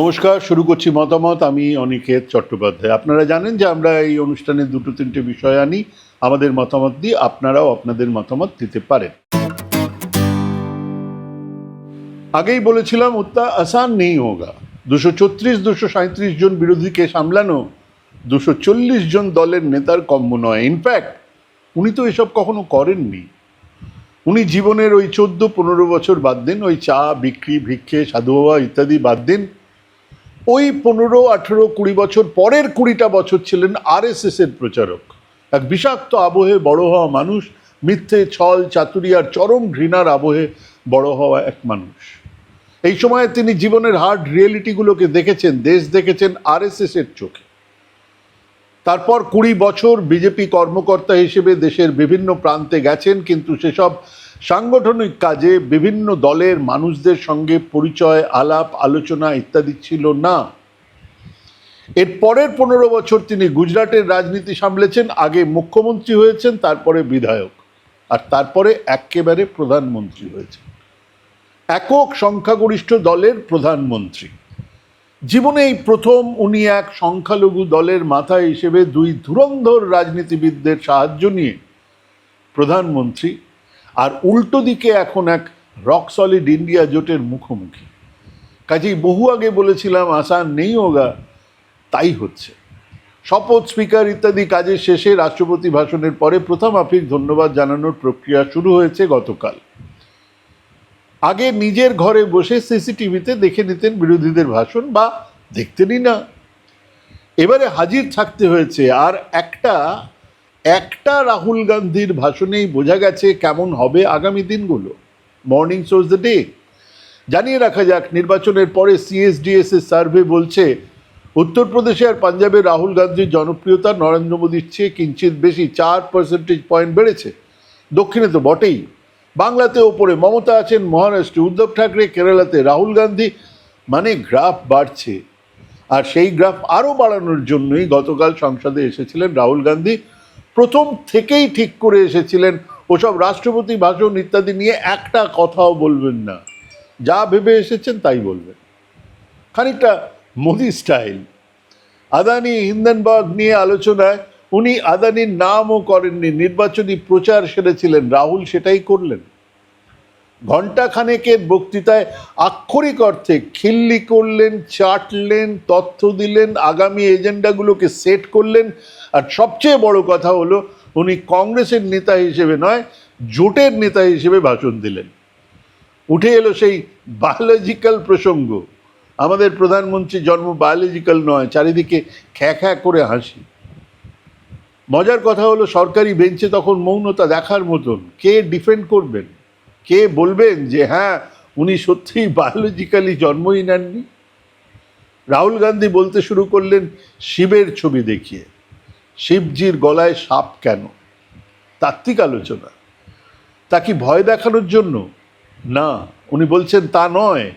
নমস্কার, শুরু করছি মতামত। আমি অনিকেত চট্টোপাধ্যায়। আপনারা জানেন যে আমরা এই অনুষ্ঠানে দুটো তিনটে বিষয় আনি। আমাদের মতামত দিয়ে আপনারাও আপনাদের মতামত দিতে পারেন। আগেই বলেছিলাম উত্তা আসান নেই হোগা। দুশো ছত্রিশ, দুশো সাঁত্রিশ জন বিরোধীকে সামলানো, দুশো চল্লিশ জন দলের নেতার কম্য নয়। ইনফ্যাক্ট উনি তো এসব কখনো করেননি। উনি জীবনের ওই চোদ্দ, পনেরো বছর বাদ দেন, ওই চা, বিক্রি, ভিক্ষে সাধু বাবা ইত্যাদি বাদ দিন। ওই পনেরো, আঠেরো, কুড়ি বছর পরের কুড়িটা বছর ছিলেন আর এর প্রচারক। এক বিষাক্ত আবহে বড় হওয়া মানুষ, মিথ্যে ছল, চাতুরি আর চরম ঘৃণার আবহে বড় হওয়া এক মানুষ। এই সময়ে তিনি জীবনের হার্ড রিয়েলিটিগুলোকে দেখেছেন, দেশ দেখেছেন আর এর চোখে। তারপর কুড়ি বছর বিজেপি কর্মকর্তা হিসেবে দেশের বিভিন্ন প্রান্তে গেছেন, কিন্তু সেসব সাংগঠনিক কাজে বিভিন্ন দলের মানুষদের সঙ্গে পরিচয়, আলাপ, আলোচনা ইত্যাদি ছিল না। এর পরের পনেরো বছর তিনি গুজরাটের রাজনীতি সামলেছেন, আগে মুখ্যমন্ত্রী হয়েছেন, তারপরে বিধায়ক, আর তারপরে একেবারে প্রধানমন্ত্রী হয়েছেন। একক সংখ্যাগরিষ্ঠ দলের প্রধানমন্ত্রী। জীবনে এই প্রথম উনি এক সংখ্যালঘু দলের মাথা হিসেবে দুই ধুরন্ধর রাজনীতিবিদদের সাহায্য নিয়ে প্রধানমন্ত্রী আর উল্টো দিকে এখন এক রক সলিড ইন্ডিয়া জোটের মুখোমুখি। কাজেই বহু আগে বলেছিলাম আসান নেই হোগা তাই হচ্ছে। শপথ স্পিকার ইত্যাদি কাজের শেষে রাষ্ট্রপতি ভাষণের পরে প্রথম আফিক ধন্যবাদ জানানোর প্রক্রিয়া শুরু হয়েছে গতকাল। আগে নিজের ঘরে বসে সিসিটিভিতে দেখে নিতেন বিরোধীদের ভাষণ বা দেখতেনই না। এবারে হাজির থাকতে হয়েছে, আর একটা একটা রাহুল গান্ধীর ভাষণেই বোঝা গেছে কেমন হবে আগামী দিনগুলো। মর্নিং সোজ দ্য ডে জানিয়ে রাখা যাক, নির্বাচনের পরে সিএসডিএস এর সার্ভে বলছে, উত্তরপ্রদেশে আর পাঞ্জাবে রাহুল গান্ধীর জনপ্রিয়তা নরেন্দ্র মোদীর চেয়ে কিঞ্চিত বেশি, চার পার্সেন্টেজ পয়েন্ট বেড়েছে। দক্ষিণে তো বটেই। বাংলাতে ওপরে মমতা আছেন মহারাষ্ট্রে, উদ্ধব ঠাকরে, কেরালাতে রাহুল গান্ধী মানে গ্রাফ বাড়ছে। আর সেই গ্রাফ আরও বাড়ানোর জন্যই গতকাল সংসদে এসেছিলেন রাহুল গান্ধী। প্রথম থেকেই ঠিক করে এসেছিলেন, ওসব রাষ্ট্রপতি ভাষণ ইত্যাদি নিয়ে একটা কথাও বলবেন না। যা ভেবে এসেছেন তাই বলবেন। খানিকটা মোদি স্টাইল। আদানি হিন্দনবাগ নিয়ে আলোচনায় উনি আদানির নামও করেননি, নির্বাচনী প্রচার সেরেছিলেন, রাহুল সেটাই করলেন। ঘণ্টা খানেকের বক্তৃতায় আক্ষরিক অর্থে খিল্লি করলেন, চাটলেন, তথ্য দিলেন, আগামী এজেন্ডাগুলোকে সেট করলেন আর সবচেয়ে বড় কথা হলো, উনি কংগ্রেসের নেতা হিসেবে নয়, জোটের নেতা হিসেবে ভাষণ দিলেন। উঠে এলো সেই বায়োলজিক্যাল প্রসঙ্গ। আমাদের প্রধানমন্ত্রী জন্ম বায়োলজিক্যাল নয়, চারিদিকে খ্যা খ্যা করে হাসি। মজার কথা হলো, সরকারি বেঞ্চে তখন মৌনতা দেখার মতন কে ডিফেন্ড করবেন? কে বলবেন যে হ্যাঁ উনি সত্যিই বায়োলজিক্যালি জন্মই নেননি? রাহুল গান্ধী বলতে শুরু করলেন, শিবের ছবি দেখিয়ে। শিবজির গলায় সাপ কেন? তাত্ত্বিক আলোচনা। তা কি ভয় দেখানোর জন্য? না, উনি বলছেন তা নয়,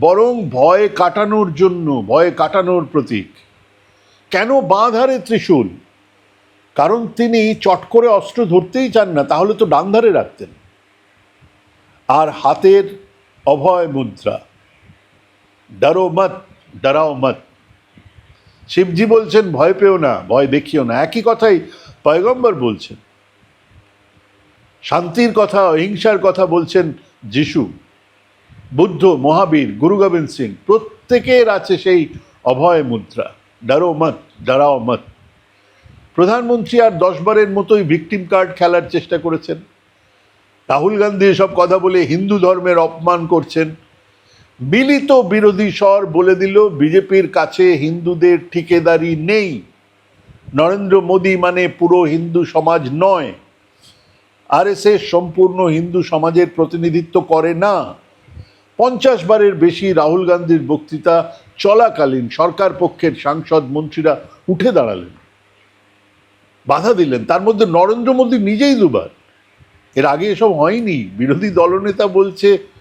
বরং ভয় কাটানোর জন্য, ভয় কাটানোর প্রতীক। কেন বাঁধারে ত্রিশূল? কারণ তিনি চট করে অস্ত্র ধরতেই চান না, তাহলে তো ডান ধারে রাখতেন। আর হাতের অভয় মুদ্রা ডরো মত ডরাও মত শিবজি বলছেন, ভয় পেও না, ভয় দেখিও না। একই কথাই পয়গম্বর বলছেন। শান্তির কথা, অহিংসার কথা বলছেন যিশু, বুদ্ধ, মহাবীর, গুরু গোবিন্দ সিং। প্রত্যেকের আছে সেই অভয় মুদ্রা। ডারো মত ডরাও মত। প্রধানমন্ত্রী আর দশবারের মতোই ভিকটিম কার্ড খেলার চেষ্টা করেছেন। রাহুল গান্ধী এসব কথা বলে হিন্দু ধর্মের অপমান করছেন। মিলিত বিরোধী স্বর বলে দিল, বিজেপির কাছে হিন্দুদের ঠিকেদারি নেই। নরেন্দ্র মোদী মানে পুরো হিন্দু সমাজ নয়। আরএসএস সম্পূর্ণ হিন্দু সমাজের প্রতিনিধিত্ব করে না। পঞ্চাশ বারের বেশি রাহুল গান্ধীর বক্তৃতা চলাকালীন সরকার পক্ষের সাংসদ মন্ত্রীরা উঠে দাঁড়ালেন। বাধা দিলেন। তার মধ্যে নরেন্দ্র মোদী নিজেই দুবার। এর আগে এসব হয়নি। বিরোধী দলনেতা বলছে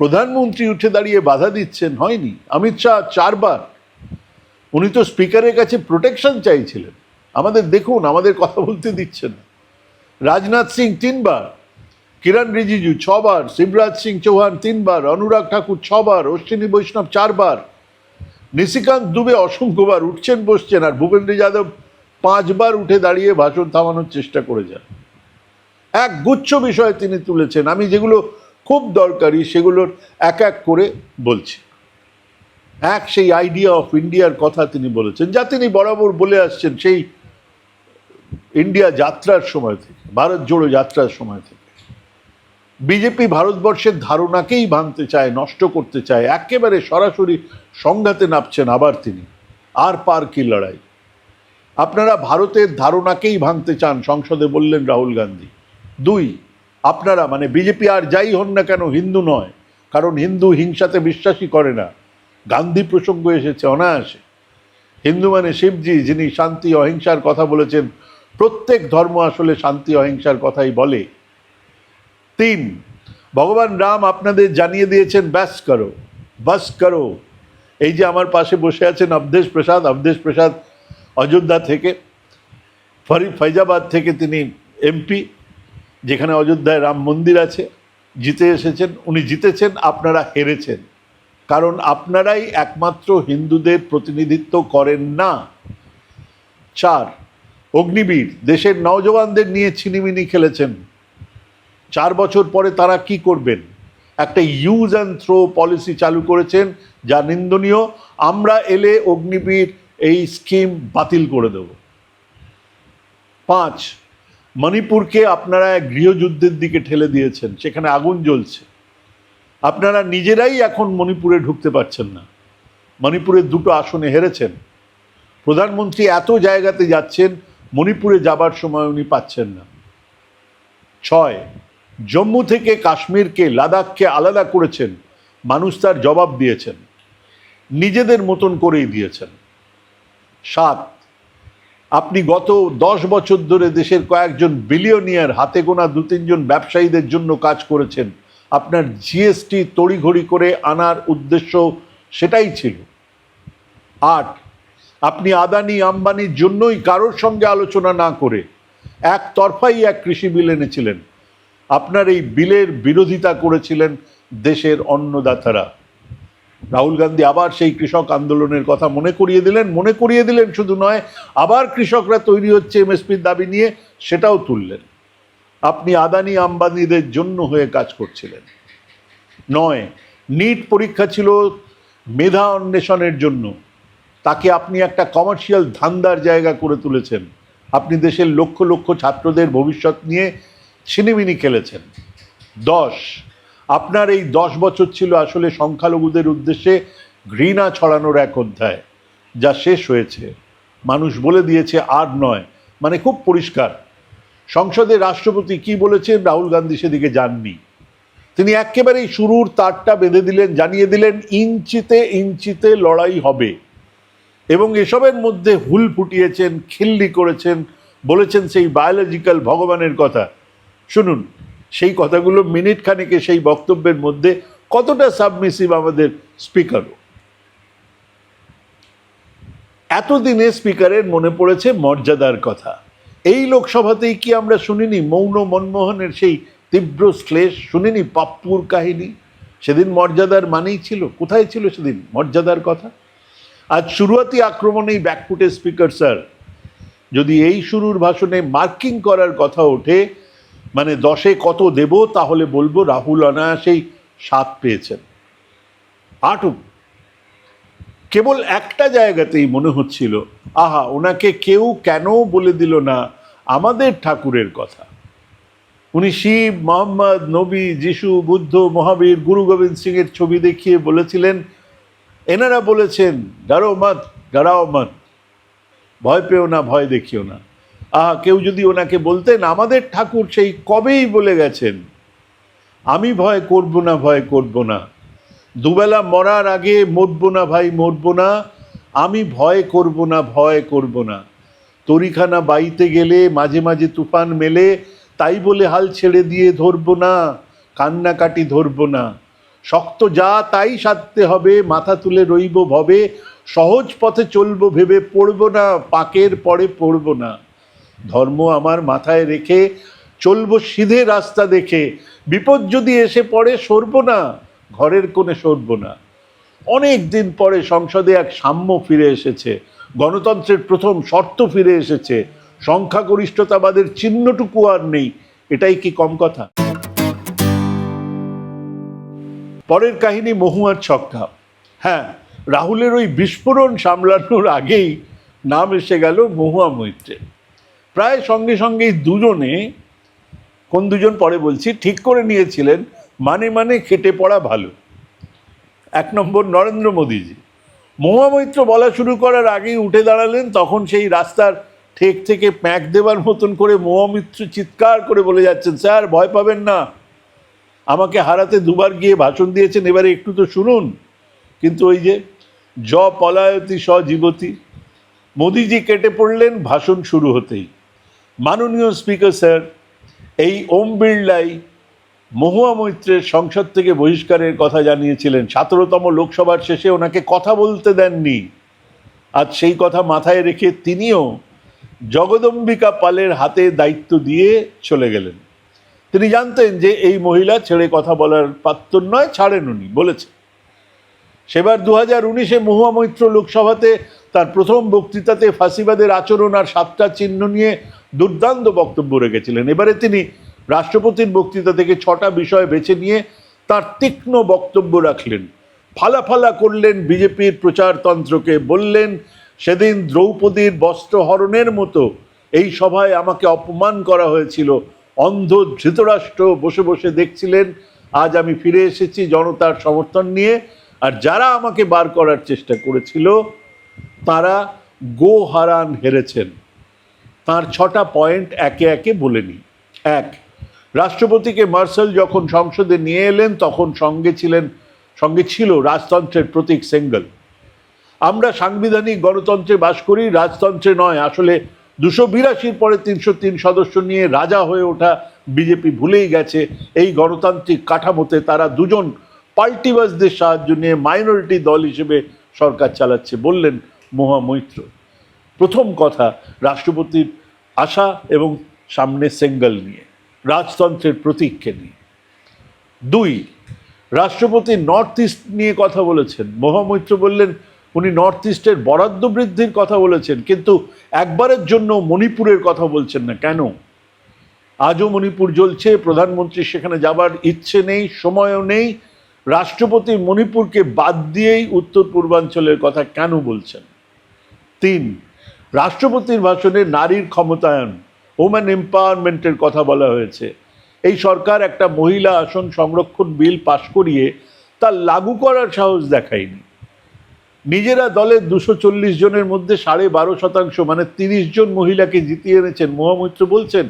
প্রধানমন্ত্রী উঠে দাঁড়িয়ে বাধা দিচ্ছেন, হয়নি। অমিত শাহ চারবার। উনি তো স্পিকারের কাছে প্রোটেকশন চাইছিলেন। আমাদের দেখুন, আমাদের কথা বলতে দিচ্ছেন রাজনাথ সিং তিনবার, কিরণ রিজিজু ছবার, শিবরাজ সিং চৌহান তিনবার, অনুরাগ ঠাকুর ছবার, অশ্বিনী বৈষ্ণব চারবার। নিশিকান্ত দুবে অসংখ্যবার উঠছেন, বসছেন, আর ভূপেন্দ্র যাদব পাঁচবার উঠে দাঁড়িয়ে ভাষণ থামানোর চেষ্টা করে যান। এক গুচ্ছ বিষয় তিনি তুলেছেন। আমি যেগুলো খুব দরকারি সেগুলোর এক এক করে বলছি। এক সেই আইডিয়া অফ ইন্ডিয়ার কথা তিনি বলেছেন, যা তিনি বরাবর বলে আসছেন সেই ইন্ডিয়া যাত্রার সময় থেকে, ভারত জোড়ো যাত্রার সময় থেকে। বিজেপি ভারতবর্ষের ধারণাকেই ভাঙতে চায়, নষ্ট করতে চায়, একেবারে সরাসরি সংঘাতে নামছেন আবার তিনি, আর পার কি লড়াই। আপনারা ভারতের ধারণাকেই ভাঙতে চান, সংসদে বললেন রাহুল গান্ধী। দুই আপনারা মানে বিজেপি আর যাই হন না কেন, হিন্দু নয়। কারণ হিন্দু হিংসাতে বিশ্বাসই করে না। গান্ধী প্রসঙ্গ এসেছে অনায়াসে। হিন্দু মানে শিবজি, যিনি শান্তি, অহিংসার কথা বলেছেন। প্রত্যেক ধর্ম আসলে শান্তি, অহিংসার কথাই বলে। তিন, ভগবান রাম আপনাদের জানিয়ে দিয়েছেন, ব্যাস করো, বাস করো। এই যে আমার পাশে বসে আছেন অবধেশ প্রসাদ অবধেশ প্রসাদ অযোধ্যা থেকে, ফরি, ফৈজাবাদ থেকে তিনি এমপি। যেখানে অযোধ্যায় রাম মন্দির আছে, জিতে এসেছেন, উনি জিতেছেন, আপনারা হেরেছেন। কারণ আপনারাই একমাত্র হিন্দুদের প্রতিনিধিত্ব করেন না। চার, অগ্নিবীর, দেশের নওজওয়ানদের নিয়ে ছিনিমিনি খেলেছেন। চার বছর পরে তারা কি করবেন? একটা ইউজ অ্যান্ড থ্রো পলিসি চালু করেছেন, যা নিন্দনীয়। আমরা এলে অগ্নিবীর এই স্কিম বাতিল করে দেব। পাঁচ মণিপুরকে আপনারা গৃহযুদ্ধের দিকে ঠেলে দিয়েছেন, সেখানে আগুন জ্বলছে। আপনারা নিজেরাই এখন মণিপুরে ঢুকতে পারছেন না। মণিপুরের দুটো আসনে হেরেছেন। প্রধানমন্ত্রী এত জায়গাতে যাচ্ছেন, মণিপুরে যাবার সময় উনি পাচ্ছেন না। ছয়, জম্মু থেকে কাশ্মীরকে, লাদাখকে আলাদা করেছেন, মানুষ তার জবাব দিয়েছেন। নিজেদের মতন করেই দিয়েছেন। সাত আপনি গত দশ বছর ধরে দেশের কয়েকজন বিলিয়নিয়ার হাতে গোনা দু তিনজন ব্যবসায়ীদের জন্য কাজ করেছেন। আপনার জিএসটি তড়িঘড়ি করে আনার উদ্দেশ্য সেটাই ছিল। আট আপনি আদানি আম্বানির জন্যই কারোর সঙ্গে আলোচনা না করে এক তরফাই এক কৃষি বিল এনেছিলেন। আপনার এই বিলের বিরোধিতা করেছিলেন দেশের অন্নদাতারা। রাহুল গান্ধী আবার সেই কৃষক আন্দোলনের কথা মনে করিয়ে দিলেন, মনে করিয়ে দিলেন শুধু নয়, আবার কৃষকরা তৈরি হচ্ছে এমএসপির দাবি নিয়ে সেটাও তুললেন। আপনি আদানি আম্বানিদের জন্য হয়ে কাজ করছিলেন। নয়, নিট পরীক্ষা ছিল মেধা অন্বেষণের জন্য। তাকে আপনি একটা কমার্শিয়াল ধান্দার জায়গা করে তুলেছেন। আপনি দেশের লক্ষ লক্ষ ছাত্রদের ভবিষ্যৎ নিয়ে ছিনিমিনি খেলেছেন। দশ আপনার এই দশ বছর ছিল আসলে সংখ্যালঘুদের উদ্দেশ্যে ঘৃণা ছড়ানোর এক অধ্যায়, যা শেষ হয়েছে। মানুষ বলে দিয়েছে আর নয় মানে খুব পরিষ্কার। সংসদে রাষ্ট্রপতি কি বলেছেন রাহুল গান্ধী সেদিকে যাননি তিনি একেবারেই শুরুর তারটা বেঁধে দিলেন, জানিয়ে দিলেন, ইঞ্চিতে ইঞ্চিতে লড়াই হবে। এবং এসবের মধ্যে হুল ফুটিয়েছেন, খিল্লি করেছেন, বলেছেন সেই বায়োলজিক্যাল ভগবানের কথা। শুনুন সেই কথাগুলো মিনিট খানেকে সেই বক্তব্যের মধ্যে কতটা সাবমিসিভ আমাদের স্পিকারও এতদিনে স্পিকারের মনে পড়েছে মর্যাদার কথা। এই লোকসভাতেই কি আমরা শুনিনি মৌন মনমোহনের সেই তীব্র শ্লেষ? শুনিনি পাপ্পুর কাহিনী? সেদিন মর্যাদার মানেই ছিল। কোথায় ছিল সেদিন মর্যাদার কথা? আজ শুরুয়াতি আক্রমণেই ব্যাকফুটে স্পিকার স্যার যদি এই শুরুর ভাষণে মার্কিং করার কথা ওঠে মানে দশে কত দেব তাহলে বলব রাহুল অনায়াসেই সাত পেয়েছেন। আটক কেবল একটা জায়গাতেই মনে হচ্ছিল, আহা, ওনাকে কেউ কেন বলে দিল না আমাদের ঠাকুরের কথা। উনি শিব, মোহাম্মদ, নবী, যিশু, বুদ্ধ, মহাবীর, গুরু গোবিন্দ সিং এর ছবি দেখিয়ে বলেছিলেন, এনারা বলেছেন গারো মত ডরাও মত ভয় পেও না, ভয় দেখিও না। কেউ যদি ওনাকে বলতেন, আমাদের ঠাকুর সেই কবেই বলে গেছেন? আমি ভয় করব না, ভয় করব না। দুবেলা মরার আগে মরবো না ভাই, মরবো না। আমি ভয় করব না, ভয় করব না। তরিখানা বাইতে গেলে, মাঝে মাঝে তুফান মেলে, তাই বলে হাল ছেড়ে দিয়ে ধরবো না, কান্নাকাটি ধরবো না। শক্ত যা তাই সাধতে হবে, মাথা তুলে রইব ভবে, সহজ পথে চলবো ভেবে পড়ব না, পাকের পরে পড়ব না। ধর্ম আমার মাথায় রেখে চলবো সিধে রাস্তা দেখে। বিপদ যদি এসে পড়ে, সরবো না। ঘরের কোণে সরবো না। অনেক দিন পরে সংসদে এক সাম্য ফিরে এসেছে। গণতন্ত্রের প্রথম শর্ত ফিরে এসেছে। সংখ্যাগরিষ্ঠতাবাদের চিহ্নটুকু আর নেই। এটাই কি কম কথা? পরের কাহিনী মহুয়ার ছক্কা। হ্যাঁ রাহুলের ওই বিস্ফোরণ সামলানোর আগেই নাম এসে গেল মহুয়া মৈত্রের প্রায় সঙ্গে সঙ্গেই দুজনে, কোন দুজন পরে বলছি, ঠিক করে নিয়েছিলেন মানে মানে খেটে পড়া ভালো। এক নম্বর নরেন্দ্র মোদীজি। মহুয়া মৈত্র বলা শুরু করার আগেই উঠে দাঁড়ালেন, তখন সেই রাস্তার ঠেক থেকে প্যাঁক দেবার মতন করে মহুয়া মৈত্র চিৎকার করে বলে যাচ্ছেন, স্যার, ভয় পাবেন না। আমাকে হারাতে দুবার গিয়ে ভাষণ দিয়েছেন, এবারে একটু তো শুনুন। কিন্তু ওই যে জ পলায়তি, স জীবতী, মোদিজি কেটে পড়লেন ভাষণ শুরু হতেই। মাননীয় স্পিকার স্যার, এই ওম বিড়লাই মহুয়া মৈত্রের সংসদ থেকে বহিষ্কারের কথা জানিয়েছিলেন। সতেরোতম লোকসভার শেষে ওনাকে কথা বলতে দেননি। আজ সেই কথা মাথায় রেখে তিনিও জগদম্বিকা পালের হাতে দায়িত্ব দিয়ে চলে গেলেন। তিনি জানতেন যে এই মহিলা ছেড়ে কথা বলার পাত্র নয়, ছাড়েন উনি, বলেছে। সেবার দু হাজার উনিশে মহুয়া মৈত্র লোকসভাতে তার প্রথম বক্তৃতাতে ফাঁসিবাদের আচরণ আর সাতটা চিহ্ন নিয়ে দুর্দান্ত বক্তব্য রেখেছিলেন। এবারে তিনি রাষ্ট্রপতির বক্তৃতা থেকে ছটা বিষয় বেছে নিয়ে তার তীক্ষ্ণ বক্তব্য রাখলেন। ফালাফালা করলেন, বিজেপির প্রচারতন্ত্রকে বললেন, সেদিন দ্রৌপদীর বস্ত্রহরণের মতো এই সভায় আমাকে অপমান করা হয়েছিল। অন্ধ ধৃতরাষ্ট্র বসে বসে দেখছিলেন, আজ আমি ফিরে এসেছি জনতার সমর্থন নিয়ে। আর যারা আমাকে বার করার চেষ্টা করেছিল, তারা গো হারান হেরেছেন। তার ছটা পয়েন্ট একে একে বলে নিই। এক, রাষ্ট্রপতিকে মার্শাল যখন সংসদে নিয়ে এলেন, তখন সঙ্গে ছিলেন, সঙ্গে ছিল রাজতন্ত্রের প্রতীক সেঙ্গল। আমরা সাংবিধানিক গণতন্ত্রে বাস করি, রাজতন্ত্রে নয়, আসলে দুশো বিরাশির পরে তিনশো তিন সদস্য নিয়ে রাজা হয়ে ওঠা বিজেপি ভুলেই গেছে। এই গণতান্ত্রিক কাঠামোতে তারা দুজন পাল্টিবাসদের সাহায্য নিয়ে মাইনরিটি দল হিসেবে সরকার চালাচ্ছে বললেন মহা মৈত্র প্রথম কথা রাষ্ট্রপতির আশা এবং সামনে সেঙ্গল নিয়ে, রাজতন্ত্রের প্রতীককে নিয়ে। দুই, রাষ্ট্রপতি নর্থ ইস্ট নিয়ে কথা বলেছেন। মহামৈত্র বললেন, উনি নর্থ ইস্টের বরাদ্দ বৃদ্ধির কথা বলেছেন, কিন্তু একবারের জন্য মণিপুরের কথা বলছেন না। কেন? আজও মণিপুর জ্বলছে, প্রধানমন্ত্রী সেখানে যাবার ইচ্ছে নেই, সময়ও নেই। রাষ্ট্রপতি মণিপুরকে বাদ দিয়েই উত্তর পূর্বাঞ্চলের কথা কেন বলছেন? তিন রাষ্ট্রপতির ভাষণে নারীর ক্ষমতায়ন ওম্যান এম্পাওয়ারমেন্টের কথা বলা হয়েছে। এই সরকার একটা মহিলা আসন সংরক্ষণ বিল পাশ করিয়ে তা লাগু করার সাহস দেখায়নি। নিজেরা দলের দুশো চল্লিশ জনের মধ্যে সাড়ে বারো শতাংশ মানে তিরিশ জন মহিলাকে জিতিয়ে এনেছেন। মহামৈত্র বলছেন,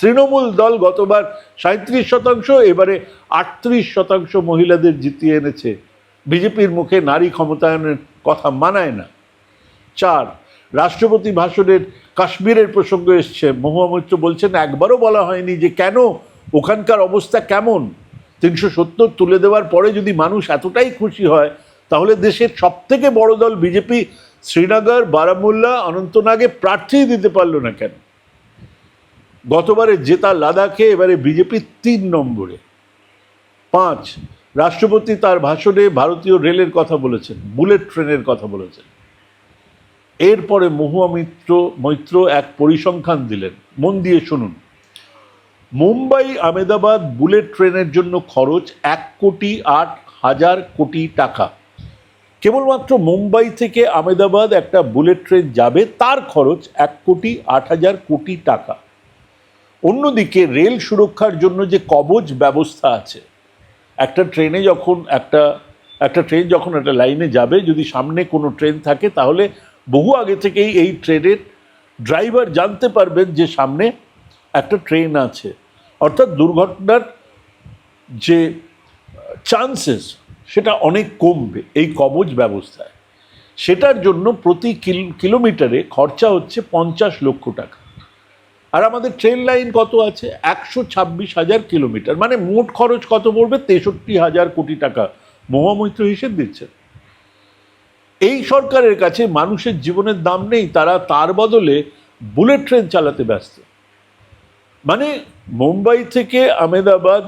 তৃণমূল দল গতবার সাঁত্রিশ শতাংশ, এবারে আটত্রিশ শতাংশ মহিলাদের জিতিয়ে এনেছে। বিজেপির মুখে নারী ক্ষমতায়নের কথা মানায় না। চার রাষ্ট্রপতি ভাষণের কাশ্মীরের প্রসঙ্গ এসছে। মহুয়া মৈত্র বলছেন, একবারও বলা হয়নি যে কেন, ওখানকার অবস্থা কেমন? তিনশো সত্তর তুলে দেওয়ার পরে যদি মানুষ এতটাই খুশি হয়, তাহলে দেশের সব থেকে বড় দল বিজেপি, শ্রীনগর, বারামুল্লা, অনন্তনাগে প্রার্থী দিতে পারল না কেন? গতবারে জেতা লাদাখে, এবারে বিজেপি তিন নম্বরে। পাঁচ, রাষ্ট্রপতি তার ভাষণে ভারতীয় রেলের কথা বলেছেন, বুলেট ট্রেনের কথা বলেছেন। এরপরে মহুয়া মিত্র, মৈত্র এক পরিসংখ্যান দিলেন। মন দিয়ে শুনুন। মুম্বাই, আমেদাবাদ বুলেট ট্রেনের জন্য খরচ এক কোটি আট হাজার কোটি টাকা। কেবলমাত্র মুম্বাই থেকে আমেদাবাদ একটা বুলেট ট্রেন যাবে, তার খরচ এক কোটি আট হাজার কোটি টাকা। অন্যদিকে রেল সুরক্ষার জন্য যে কবচ ব্যবস্থা আছে, একটা ট্রেনে যখন একটা একটা ট্রেন যখন একটা লাইনে যাবে, যদি সামনে কোনো ট্রেন থাকে, তাহলে বহু আগে থেকেই এই ট্রেনের ড্রাইভার জানতে পারবেন যে সামনে একটা ট্রেন আছে। অর্থাৎ দুর্ঘটনার যে চান্সেস সেটা অনেক কমবে এই কবচ ব্যবস্থায়। সেটার জন্য প্রতি কিল- কিলোমিটারে খরচা হচ্ছে পঞ্চাশ লক্ষ টাকা। আর আমাদের ট্রেন লাইন কত আছে? একশো ছাব্বিশ হাজার কিলোমিটার। মানে মোট খরচ কত পড়বে? তেষট্টি হাজার কোটি টাকা। মহামৈত্র হিসেব দিচ্ছেন। এই সরকারের কাছে মানুষের জীবনের দাম নেই, তারা তার বদলে বুলেট ট্রেন চালাতে ব্যস্ত। মানে মুম্বাই থেকে আমেদাবাদ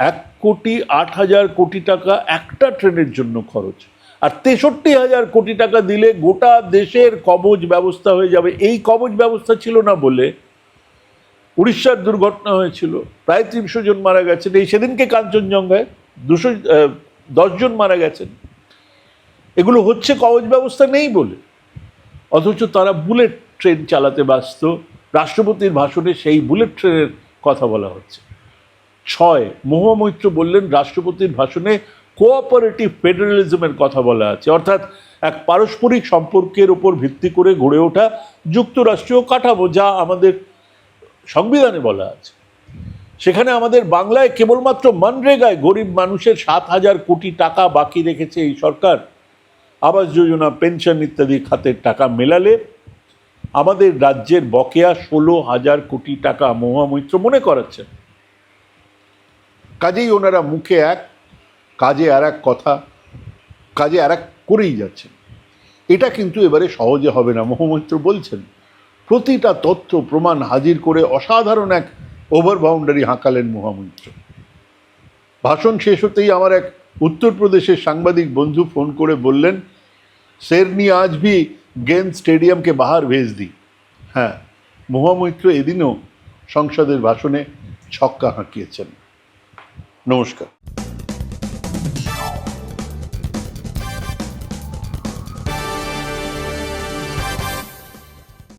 এক কোটি আট হাজার কোটি টাকা একটা ট্রেনের জন্য খরচ। আর তেষট্টি হাজার কোটি টাকা দিলে গোটা দেশের কবচ ব্যবস্থা হয়ে যাবে। এই কবচ ব্যবস্থা ছিল না বলে উড়িষ্যার দুর্ঘটনা হয়েছিল। প্রায় তিনশো জন মারা গেছেন। এই সেদিনকে কাঞ্চনজঙ্ঘায় দুশো দশজন মারা গেছেন। এগুলো হচ্ছে কবচ ব্যবস্থা নেই বলে। অথচ তারা বুলেট ট্রেন চালাতে ব্যস্ত। রাষ্ট্রপতির ভাষণে সেই বুলেট ট্রেনের কথা বলা হচ্ছে। ছয় মহামৈত্র বললেন, রাষ্ট্রপতির ভাষণে কোঅপারেটিভ ফেডারেলিজমের কথা বলা আছে। অর্থাৎ এক পারস্পরিক সম্পর্কের উপর ভিত্তি করে গড়ে ওঠা যুক্তরাষ্ট্রীয় কাঠামো, যা আমাদের সংবিধানে বলা আছে। সেখানে আমাদের বাংলায় কেবলমাত্র মানরেগায় গরিব মানুষের সাত হাজার কোটি টাকা বাকি রেখেছে এই সরকার। আবাস যোজনা, পেনশন ইত্যাদি খাতের টাকা মেলালে আমাদের রাজ্যের বকেয়া ষোলো হাজার কোটি টাকা মহামৈত্র মনে করাচ্ছেন কাজেই ওনারা মুখে এক, কাজে আর এক কথা, কাজে আর এক করেই যাচ্ছেন এটা কিন্তু এবারে সহজে হবে না, মহামৈত্র বলছেন। প্রতিটা তথ্য, প্রমাণ হাজির করে অসাধারণ এক ওভার বাউন্ডারি হাঁকালেন মহামৈত্র। ভাষণ শেষ হতেই আমার এক উত্তরপ্রদেশের সাংবাদিক বন্ধু ফোন করে বললেন সেরনি আজ ভি গেন্দ স্টেডিয়ামকে বাহার ভেজ দি। হ্যাঁ মহামৈত্র এদিনও সংসদের ভাষণে ছক্কা হাঁকিয়েছেন। নমস্কার।